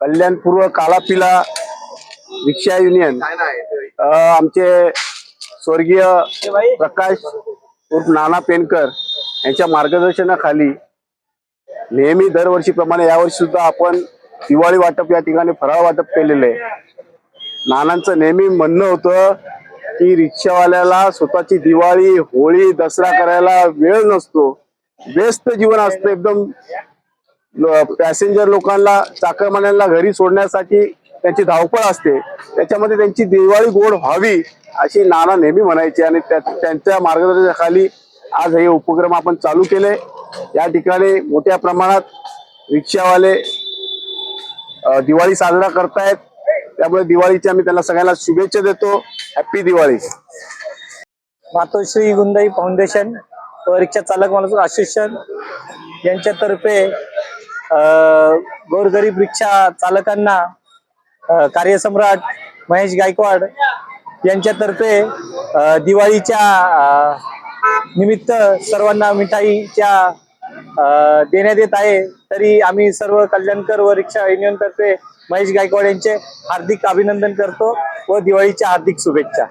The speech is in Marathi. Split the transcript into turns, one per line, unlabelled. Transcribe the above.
कल्याणपूर्व कालापिला रिक्षा युनियन आमचे स्वर्गीय प्रकाश उर्फ नाना पेनकर यांच्या मार्गदर्शनाखाली नेहमी दरवर्षीप्रमाणे यावर्षी सुद्धा आपण दिवाळी वाटप या ठिकाणी फराळ वाटप केलेलं आहे. नानांचं नेहमी म्हणणं होतं की रिक्षावाल्याला स्वतःची दिवाळी होळी दसरा करायला वेळ नसतो. व्यस्त जीवन असतं एकदम. पॅसेंजर लोकांना चाकरमान्यांना घरी सोडण्यासाठी त्यांची धावपळ असते. त्याच्यामध्ये त्यांची दिवाळी गोड व्हावी अशी नाना नेहमी म्हणायचे. आणि त्यांच्या मार्गदर्शनाखाली आज हे उपक्रम आपण चालू केले. या ठिकाणी मोठ्या प्रमाणात रिक्षावाले दिवाळी साजरा करतायत. त्यामुळे दिवाळीच्या आम्ही त्यांना सगळ्यांना शुभेच्छा देतो. हॅप्पी दिवाळी.
मातोश्री गुंदाई फाउंडेशन व रिक्षा चालक माणूस असोसिएशन यांच्यातर्फे गोरगरीब रिक्षा चालकांना कार्यसम्राट महेश गायकवाड यांच्यातर्फे दिवाळीच्या निमित्त सर्वांना मिठाईच्या अ, देण्यात येत आहे. तरी आम्ही सर्व कल्याणकर व रिक्षा युनियन तर्फे महेश गायकवाड यांचे हार्दिक अभिनंदन करतो व दिवाळीच्या हार्दिक शुभेच्छा.